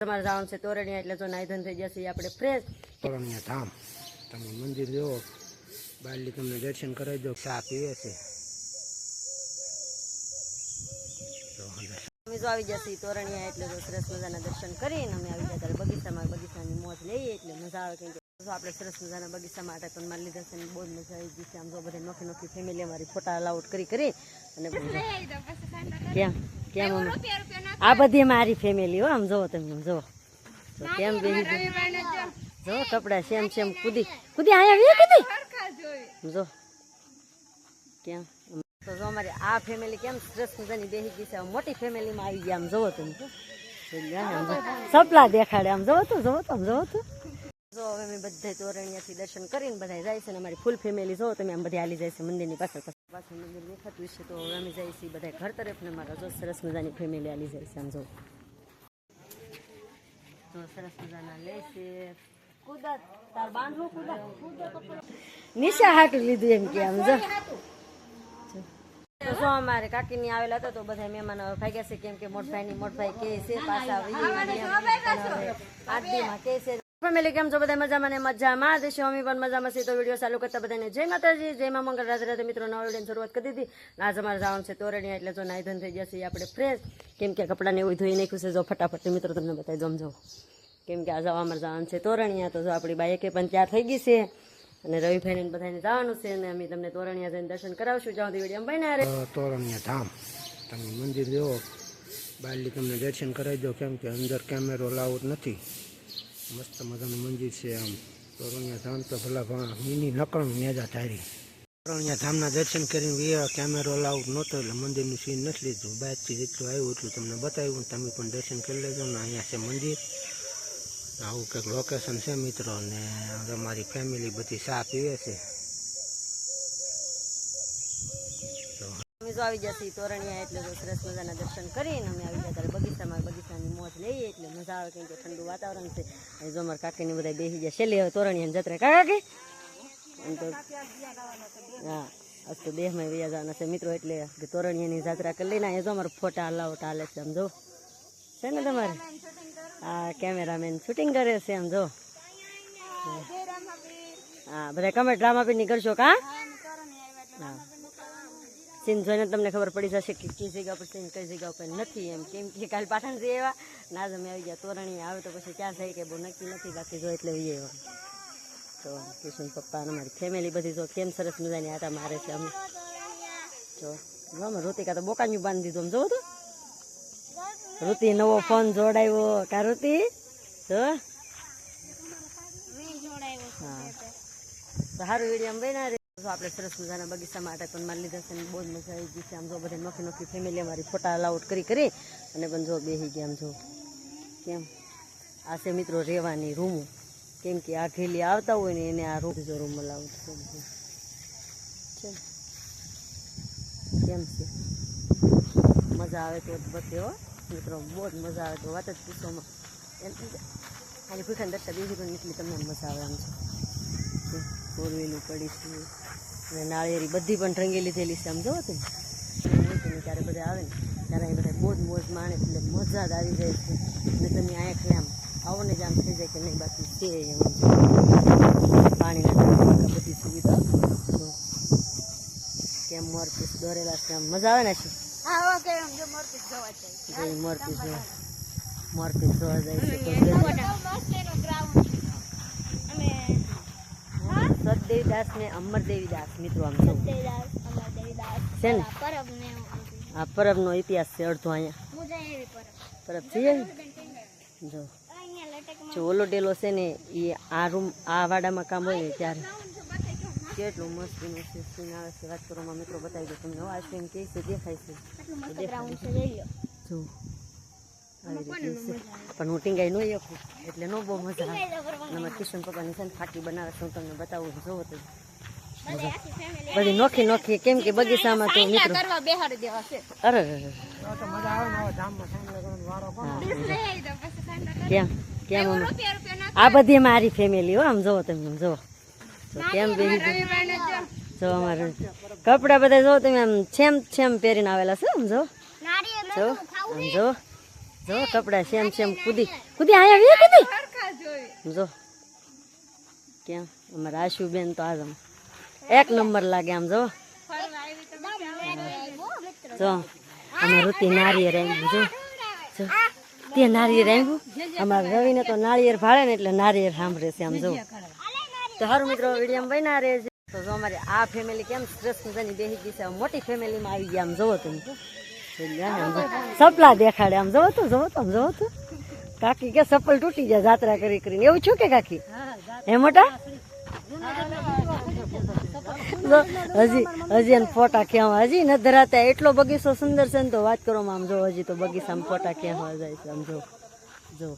તમારે જવાનું છે તોરણિયા એટલે જો નાઈધન થઈ જશે આપણે ફ્રેશ તોરણિયા ધામ. તમે મંદિર જુઓ. બાલી તમને દર્શન કરાવી દો ચા પીવે છે. અમે જો આવી જશે તોરણિયા એટલે જો સરસ મજાના દર્શન કરીને અમે આવી જતા ત્યારે બગીચામાં બગીચાની મોજ લઈએ એટલે મજા આવે કેમ કે જો આપણે સરસ મજાના બગીચા માટે પણ મારી લીધા છે અને બહુ જ મજા આવી ગઈ છે. આમ જો બધા નોખી નોખી ફેમિલી અમારી ફોટા અલાઉટ કરી કરી અને બધું. કેમ આ બધી મારી ફેમિલી હો આમ જોવો તમે જોવો તો કેમ બેસી જો. કપડા સેમ સેમ કુદી કુદી આયા કુદી જો. કેમ? તો જો અમારી આ ફેમિલી કેમ સરસ મજાની બેસી ગઈ છે? મોટી ફેમિલીમાં આવી ગયા આમ જોવો તમે સપલા દેખાડે આમ જોવો તો જોવો તો આમ જોવો તો. જો હવે અમે બધા તોરણિયાથી દર્શન કરીને બધા જાય છે ને અમારી ફૂલ ફેમિલી જો તમે આમ બધી હાલી જાય છે મંદિરની પાછળ. પાછળ મંદિર દેખાતું છે તો હવે અમે જઈએ છીએ બધા ઘર તરફ ને મારા જો સરસ મજાની ફેમિલી હાલી જાય છે આમ જો. તો સરસ મજાના લે છે. નિશા હાટું લીધું એમ કે આમ જો. તો જો અમારે કાકીની આવેલા હતા તો બધા મહેમાન હવે ભાગ્યા છે કેમ કે મોટભાઈની મોટભાઈ કે છે પાછા આઠ દી દીમાં કે છે ફેમિલી કેમ છો? બધા મજામાં ને મજામાં? દેશો અમે પણ મજામાં છીએ તો વીડિયો ચાલુ કરતા બધાને જય માતાજી, જય મા મંગળ. રાધે રાધે મિત્રો, નવા વિડીયોની શરૂઆત કરી દીધી. આજ અમારે જવાનું છે તોરણિયા, એટલે જો નાઈ ધન થઈ જશે આપણે ફ્રેશ કેમ કે કપડાને એવું ધોઈ નાખ્યું છે. જો ફટાફટ મિત્રો તમને બતાવી જમજો કેમ કે આ જવા અમારે જવાનું છે તોરણિયા. તો જો આપણી બાઈકે પણ ત્યાં થઈ ગઈ છે. અને રવિભાઈને બધાને જવાનું છે. અને અમે તમને તોરણિયા જઈને દર્શન કરાવશું. જ્યાં સુધી વીડિયો બન્યા તોરણિયા ધામ. તમે મંદિર જુઓ. બારલી તમને દર્શન કરાવી દો કેમ કે અંદર કેમેરો લાઉડ નથી. મસ્ત મજાનું મંદિર છે આમ. તોરણિયા ધામ તો ભલા ભણા મિની નકળું નેજા તારી તોરણિયા ધામના દર્શન કરીને વિયા કેમેરો લાઉડ નહોતો એટલે મંદિરનું સીન નથી લીધું. બાઇકથી જેટલું આવ્યું એટલું તમને બતાવ્યું તમે પણ દર્શન કરી લેજો ને અહીંયા છે મંદિર. આવું કંઈક લોકેશન છે મિત્રો ને અમારી ફેમિલી બધી ચા પીવે છે. આવી જશે તોરણિયા એટલે સરસ મજાના દર્શન કરીને અમે આવી જતા બગીચામાં, બગીચાની મોજ લઈએ એટલે મજા આવે, કેમ કે ઠંડુ વાતાવરણ છે. અને જો અમારા કાકીને બધા બેસી ગયા છેલ્લે હવે તોરણી જત્રે કાકી એમ તો હા આજ તો દેહમાં વૈયા જવાના છે મિત્રો એટલે તોરણિયાની જાત્રા કરી લઈને એ જો અમારા ફોટા હલાવટ હાલે છે આમ જો છે ને તમારે હા કેમેરામેન શૂટિંગ કરે છે આમ જો હા બધા કમેન્ટ રામાપીની કરશો કા હા સીન જોઈને તમને ખબર પડી જશે કે કઈ જગ્યા પર સીન કઈ જગ્યા ઉપર નથી એમ. કેમ કે કાલ પાટણ જઈ એવા ના જ અમે આવી ગયા તોરણી આવે તો પછી ક્યાં જાય કે બહુ નક્કી નથી બાકી જો એટલે જઈએ એવા તો કિશન પપ્પા અને અમારી ફેમિલી બધી જો કેમ સરસ મજાની આટા મારે છે અમે. જો અમે ઋતિકા તો બોકાન્યું બાંધી દીધું જોવો તો. ઋતિ નવો ફોન જોડાયો. કા ઋતિ જો. હા. સારું વીડિયો આમ આપણે સરસ મજાના બગીચા માટે પણ મારી લીધા છે બહુ જ મજા આવી ગઈ છે. આમ જો બધા નોખી નોખી ફેમિલી અમારી ફોટા અલાઉટ કરી કરી અને પણ જો બેસી ગયા આમ જો. કેમ? આ છે મિત્રો રહેવાની રૂમ. કેમ કે આ ઘેલી આવતા હોય ને એને આ રૂમ જો રૂમ અલાઉટ કેમ? છે? મજા આવે તો બધે હો. મિત્રો, બહુ જ મજા આવે તો વાત જ પૂછવામાં. એમ આની ભૂખાને દર્શા બીજી પણ એટલી તમને મજા આવે આમ છે ફોર વ્હીલું પડી છે અને નાળિયેરી બધી પણ રંગેલી થયેલી છે આમ જોવો તમે. તમે ત્યારે બધા આવે ને ત્યારે અહીં બધા બહુ જ મોજ માણે એટલે મજા જ આવી જાય છે. અને તમે અહીંયા ખાલી આમ આવો ને જ આમ થઈ જાય કે નહીં બાકી છે એમ પાણીના બધી સુવિધા. કેમ મોરપીસ દોરેલા છે આમ મજા આવે ને જોઈ મોરપીસ જો. મોરપીસ જોવા જાય. છે. તો ને અમર દેવીદાસ મિત્રો આમ જો છે ને? આ પરબનો ઇતિહાસ છે અડધો અહીંયા. પરબ. છે જો. જો ઓલો ડેલો છે ને એ આ રૂમ આ વાડામાં કામ હોય ને ત્યારે. કેટલું મસ્ત એનું છે સીન આવે છે. વાત કરવામાં મિત્રો બતાવી દો. તમને આ સીન કે છે દેખાય છે. છે. જો. છે. પણ હું ટીંગાઈ નહીં એકું એટલે ન બહુ મજા આવે. અને કિશન પપ્પાની છે ને ફાકી બનાવે છું હું તમને બતાવું જોવો તો બધી નોખી નોખી કેમ કે બગીચામાં તો મિત્રો કરવા બેહાડી દેવા છે. અરે. કેમ કેમ આ બધી મારી ફેમિલી હો આમ જોવો તમે જોવો. તો કેમ જો. અમારે કપડા બધા જો તમે આમ છેમ છેમ પહેરીને આવેલા છો આમ જો જો આમ જો જો કપડા સેમ સેમ કુદી. કુદી આયા વી કુદી. જો. ક્યાં? અમારા આશુબેન તો આજ એક નંબર લાગે આમ, જો. જો. અમાર ઋતિ નારિયેર આવ્યું જો. જો. તે નારિયેર આવ્યું અમારા રવિને તો નાળિયેર ભાળે ને એટલે નારિયેર સાંભળે છે આમ, જો. તો સારું મિત્રો, વીડિયો બન્યા રહે છે તો જો અમારી આ ફેમિલી કેમ સ્ટ્રેસ મજાની બેસી ગઈ છે મોટી ફેમિલીમાં આવી ગયા આમ જોવો તમે. સપલા દેખાડે. આમ જોવો તો, જવો તો, આમ જોવો તો. કાકી કે સપલ તૂટી જાય જાત્રા કરી કરીને. એવું છું કે કાકી? હે મોટા? હજી હજી એને ફોટા ક્યાં હજી ન ધરાતા. એટલો બગીચો સુંદર છે ને તો વાત કરો આમ જો, હજી તો બગીચામાં ફોટા ખેવા જાય છે. આમ જો જો.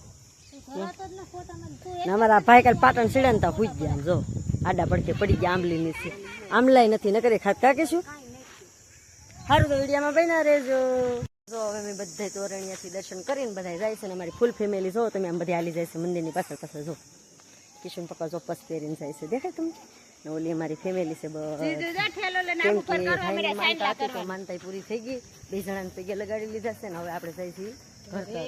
અમારા ભાઈ કાલ પાટણ સીડા ને તો પૂજ ગયા આમ જો, આડા પડકે પડી ગયા આંબલી છે. આંબલાઈ નથી, નકરે ખાત. કાકે શું? સારું તો વિડીયામાં બન્યા રહેજો. જો હવે અમે બધા તોરણિયાથી દર્શન કરીને બધા જાય છે ને અમારી ફૂલ ફેમિલી જો તમે આમ બધી હાલી જાય છે મંદિરની પાછળ પાછળ જો. કિશન પપ્પા જો પસ પહેરીને જાય છે. દેખાય તમને? ને ઓલી અમારી ફેમિલી છે બસ. કેમ કે ભાઈની માનતા હતી તો માનતા પૂરી થઈ ગઈ. બે જણાને પગે લગાડી લીધા છે ને હવે આપણે જઈ છીએ ઘર તરફ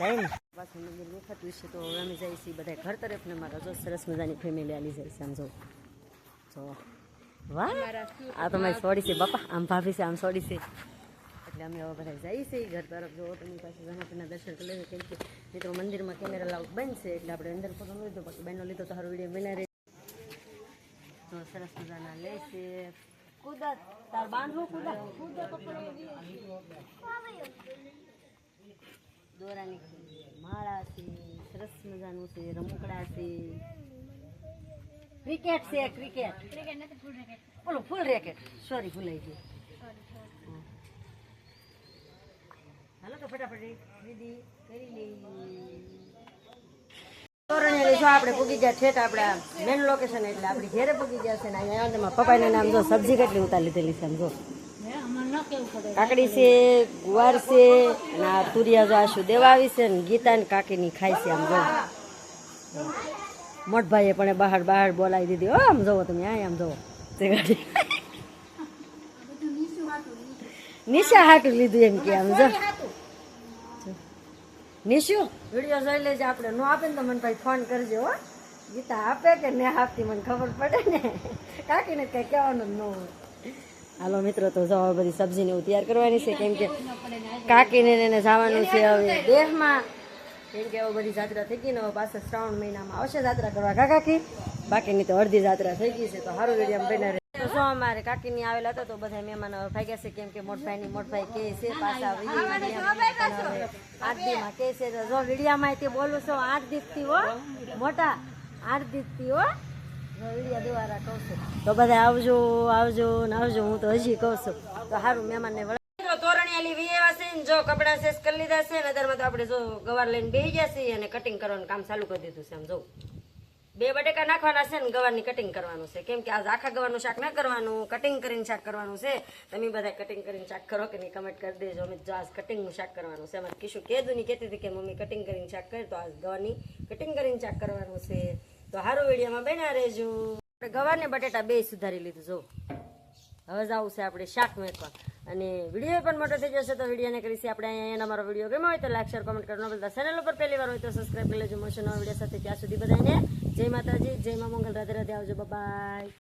જાય ને પાછું મંદિર દેખાતું છે તો હવે અમે જઈએ છીએ બધા ઘર તરફ ને મારા જો સરસ મજાની ફેમિલી આલી જાય છે આમ જો. વાહ. આ તો સોડી છે, બાપા. આમ ભાભી છે, આમ સોડી છે. એટલે અમે હવે બધા જઈએ છીએ. ઘર તરફ જો તમે પાસે ગણપતિના દર્શન કરી લેજો કેમ કે મિત્રો મંદિરમાં કેમેરા લાવ, બંધ છે. એટલે આપણે અંદર ફોટો લીધો, બાકી બહેનો લીધો તો સારો વીડિયો બના રહે તો સરસ મજાના લે છે. તાર બાંધવું દોરાની માળા છે, સરસ મજાનું છે, રમકડા છે. ક્રિકેટ છે ક્રિકેટ બોલો ફૂલ રેકેટ સોરી ભૂલાઈ ગયું. હાલો તો ફટાફટ દીદી કરી લઈ આપણે પૂગી ગયા ઠેઠ આપણા મેન લોકેશન એટલે આપણે ઘેરે પૂગી ગયા છે ને અહીંયા પપ્પાને નામ જો સબ્જી કેટલી ઉતારી લીધેલી છે આમ જો. કાકડી છે ગુવાર છે અને આ તુરિયા જો આશુ દેવા આવી છે ને ગીતા ને કાકીની ખાય છે આમ જો. મોટભાઈએ પણ બહાર બહાર બોલાવી દીધી. હો આમ જવો તમે અહીંયા આમ જવો. તે ગાડી. નિશા હાટું લીધું એમ કે આમ, જો. નિશુ, વીડિયો જોઈ લેજે આપણે. નો આપે ને તો મને ભાઈ ફોન કરજો, હો. ગીતા આપે કે ને આપતી, મને ખબર પડે ને. કાકીને કઈ કહેવાનું ન હોય. હાલો મિત્રો, તો જવા બધી સબ્જીને એવું તૈયાર કરવાની છે, કેમ કે કાકીને એને જવાનું છે હવે દેહમાં. કેમ કે હવે બધી જાત્રા થઈ ગઈ ને હવે પાછા શ્રાવણ મહિનામાં આવશે જાત્રા કરવા કાકી બાકીની તો અડધી જાત્રા થઈ ગઈ છે, તો સારું વીડિયો બને રહે તો શું અમારે કાકીની આવેલા હતા, તો બધા મહેમાન હવે ભાગ્યા છે, કેમ કે મોટભાઈની મોટભાઈ કે છે, પાછા કે છે, તો જો તે બોલું છું આઠ દીપથી હો મોટા આઠ દીપથી હો તો બધા આવજો આવજો ને આવજો, હું તો હજી કહું છું. તો સારું મહેમાનને વળા તોરણિયાલી વીએવા છે ને જો કપડા શેષ કરી લીધા છે ને અત્યારમાં તો આપણે જો ગવાર લઈને બેસી ગયા છીએ અને કટિંગ કરવાનું કામ ચાલુ કરી દીધું છે આમ જો. બે બટેકા નાખવાના છે ને ગવારની કટિંગ કરવાનું છે. કેમ કે આજ આખા ગવારનું શાક ના કરવાનું કટિંગ કરીને શાક કરવાનું છે. તમે બધા કટિંગ કરીને શાક કરો કે નહીં કમેન્ટ કરી દેજો. અમે જો આજ કટિંગનું શાક કરવાનું છે. અમારે કીશું કહેતું નહીં, કહેતી હતી કે મમ્મી કટિંગ કરીને શાક કરે, તો આજ ગવાની કટિંગ કરીને શાક કરવાનું છે. તો સારું વિડીયોમાં બન્યા રહેજો. આપણે ગવારને બટેટા બે સુધારી લીધું, જો. હવે જવું છે આપણે શાક મેકવા અને વીડિયો પણ મોટો થઈ જશે તો વિડીયોને કરીશી. આપણે અહીંયા અમારો વીડિયો ગમ્યો હોય તો લાઈક શેર કોમેન્ટ કરવાનો બધા ચેનલ ઉપર પહેલી વાર હોય તો સબસ્ક્રાઈબ કરી લેજો. મળશે વીડિયો સાથે. ત્યાં સુધી બધાને જય માતાજી, જય મા મંગલ. રાધે રાધે આવજો. બાય